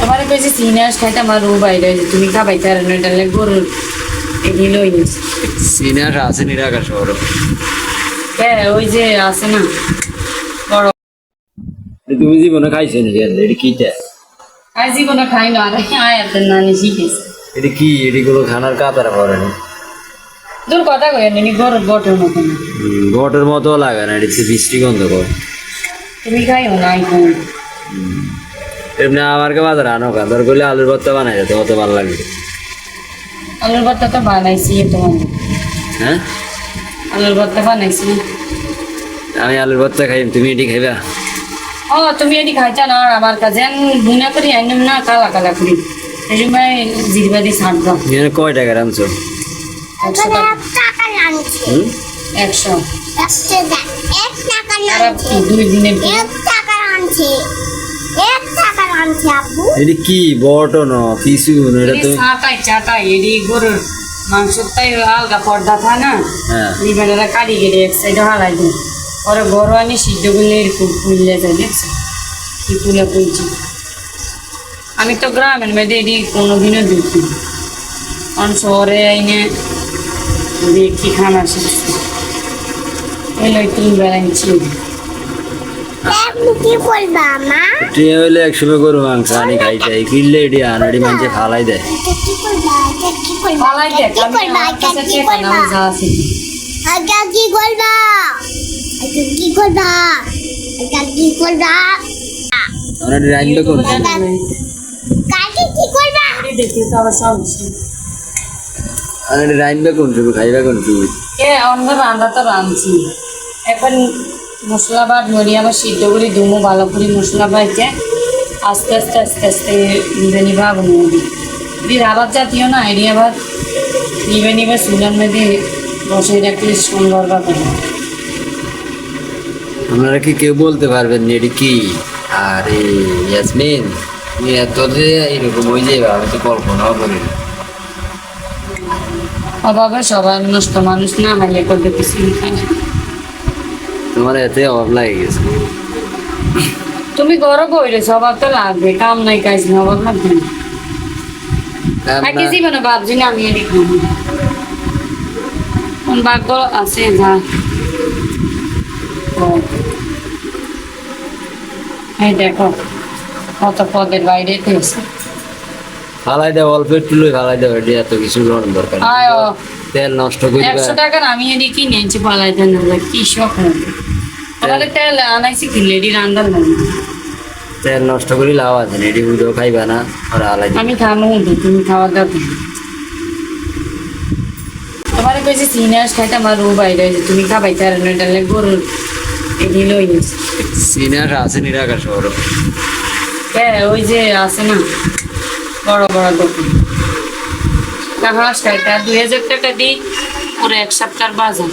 তোমার কইছে সিনিয়াস খাইতে আমার রু বাইরে হয়েছে। তুমি খাবাইতে আর না এটা গরুর লই নিস সিনিয়র আছে নিরাকার শহর হ্যাঁ ওই যে আছে না বড়। তুমি জীবনে খাইছো নি এটা কিটা আর জীবনে খাই না আরে আয়াতের নানি শিখেছে। এটা কি? এটি গুলো খানার কাতারা পড়ে না? তোর কথা কই নি গরুর বটের মতো না। মতো লাগে না এটি বৃষ্টি গন্ধ করে। তুমি খাইও না আই খাই না। এমনি আমার কে বাজার আনো খান তোর করলে আলুর ভর্তা বানাই যেত অত ভালো লাগে আলুর ভর্তা তো বানাইছি তোমার। হ্যাঁ? আলুর ভর্তা বানাইছি। আমি আলুর ভর্তা খাই তুমি এটি খাইবা? ও তুমি এটি খাইছা না আর আমার কাছে বুনা করি আনিম না কালা কালা করি। এই সময় জিরবা দিয়ে ছাড় দাও। এখানে কয় টাকা আনছো একশো একশো। টাকা। দুই দিনের এক টাকা আনছি আনছি আপু এটি কি? বটন কিছু এটা আলগা পর্দা না? হ্যাঁ। লিবারেরা এক সাইডে হারাই দিই। পরে গরু আনি সিদ্ধ করলে এরকম ফুললে যায় দেখছ? কি ফুলে ফুলছি আমি তো গ্রামের মধ্যে এটি কোনোদিনও দেখি কারণ শহরে আইনে দেখি খানা শিখছি। এলো তিন বেলা নিচ্ছি আপনি কি করবা মা? এটি হইলে একসময় গরু মাংস আনি খাইতে কিনলে এটি আন এটি মানুষে ফালাই দেয় এটা কি করবা? এটা কি দেখ কি কাছে কি আছে। এটা কি আমরা কাকে করবা? দেখি তো আবার সব আমরা তুমি খাইবে কোন তুমি এ অন্য রান্না তো রাঁধছি। এখন মশলা বাট মরি আবার সিদ্ধ করে দুমো ভালো করে মশলা বাইতে আস্তে আস্তে আস্তে আস্তে নিবে নিবা যদি রাবার জাতীয় না এটি আবার নিবে নিবে চুলার মধ্যে বসে রাখলে সুন্দর বা আপনারা কি কেউ বলতে পারবেন না এটি কি? আরে ইয়াসমিন তুমি এত যে এরকম হয়ে যাবে আমি তো কল্পনাও করি না। অভাবে সবাই নষ্ট মানুষ না হাইলে করতে কিছু না। তোমার এতে অভাব লাগে গেছে। তুমি গরো বইরেছো অভাব তো লাগবে কাম নাই কাজ না অভাব লাগবে না। আগে জীবনে ভাবছি না আমি এটি কোন ভাগ্য আছে যা। এই দেখো কত পদের বাইরে ফালাই দেওয়া অল্প একটু লই ফালাই এটি এত কিছু গ্রহণ দরকার তেল নষ্ট করি একশো টাকার আমি এটি কিনেছি পালাইতে না কি শখ তাহলে তেল আনাইছি কি? লেডি রান্দার লাগে তেল নষ্ট করি লাভ আছে এটি বুঝেও খাইবা না আর আলাই। আমি তো তুমি খাওয়া করো। তোমার কইছে সিনিয়াস খাইতে আমার রু বাইরে তুমি খাবাইতে আর না এটা গরুর এটি লই নিস সিনিয়র আছে নিরাকার শহর হ্যাঁ ওই যে আছে না বড় বড় দোকান। তা হাঁস খাইতে দুই হাজার টাকা দিই পুরো এক সপ্তাহ বাজার।